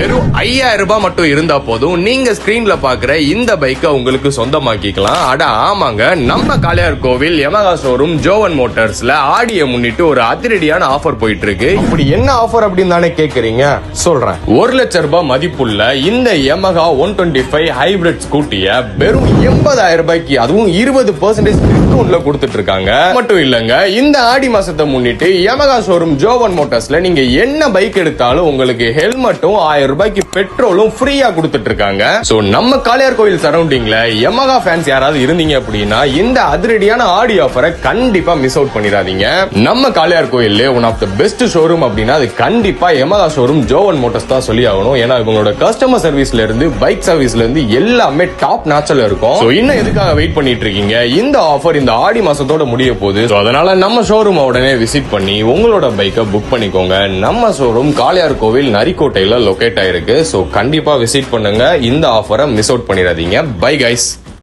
வெறும் ஐயாயிரம் ரூபாய் மட்டும் இருந்தா போதும். நீங்க ஸ்கிரீன்ல பாக்குற இந்த பைக்கை உங்களுக்கு சொந்தமாக்கிக்கலாம். அட ஆமாங்க நம்ம காளையார் கோவில் யமகா ஷோரூம் ஜோவன் மோட்டார்ஸ்ல ஆடியை முன்னிட்டு ஒரு அதிரடியான ஆஃபர் போயிட்டு இருக்கு அப்படி என்ன ஆஃபர் அப்படின்னு தானே கேக்குறீங்க? சொல்றேன். ஒரு லட்சம் ரூபாய் மதிப்புள்ள இந்த Yamaha one twenty five hybrid ஸ்கூட்டிய வெறும் எண்பதாயிரம் ரூபாய்க்கு அதுவும் இருபது பர்சன்டேஜ் டிஸ்கவுண்ட்ல கொடுத்துட்டு இருக்காங்க மட்டும் இல்லங்க இந்த ஆடி மாசத்தை முன்னிட்டு யமகா ஷோரூம் ஜோவன் மோட்டார்ஸ்ல நீங்க என்ன பைக் எடுத்தாலும் உங்களுக்கு ஹெல்மெட்டும் ஆயிரம் ரூபாய்க்கு பெட்ரோலும் ஃப்ரீயா கொடுத்துட்டு இருக்காங்க சோ நம்ம காளையார் கோயில் சரௌண்டிங்ல யமகா ஃபேன்ஸ் யாராவது இருந்தீங்க அப்படின்னா இந்த அதிரடியான ஆடி ஆஃபரை கண்டிப்பா மிஸ் அவுட் பண்ணிடாதீங்க. நம்ம காளையார் கோயில்ல one of the best showroom அப்படின்னா அது கண்டிப்பா யமகா ஷோரூம் ஜோவன் மோட்டர்ஸ் தான் சொல்லி ஆகணும். ஏன்னா இவங்களோட கஸ்டமர் சர்வீஸ்ல இருந்து பைக் சர்வீஸ்ல இருந்து எல்லாமே டாப் நாச்சல இருக்கும். So, இன்னும் எதுக்காக வெயிட் பண்ணிட்டு இருக்கீங்க இந்த ஆஃபர் இந்த ஆடி மாசத்தோட முடிய போகுது. அதனால நம்ம ஷோரூம் உடனே விசிட் பண்ணி உங்களோட பைக்கை புக் பண்ணிக்கோங்க. நம்ம ஷோரூம் காளையார் கோவில் நரிக்கோட்டையில லொகேட் ஆயிருக்கு. ஸோ கண்டிப்பா விசிட் பண்ணுங்க. இந்த ஆஃபரை மிஸ் அவுட் பண்ணிடாதீங்க. Bye guys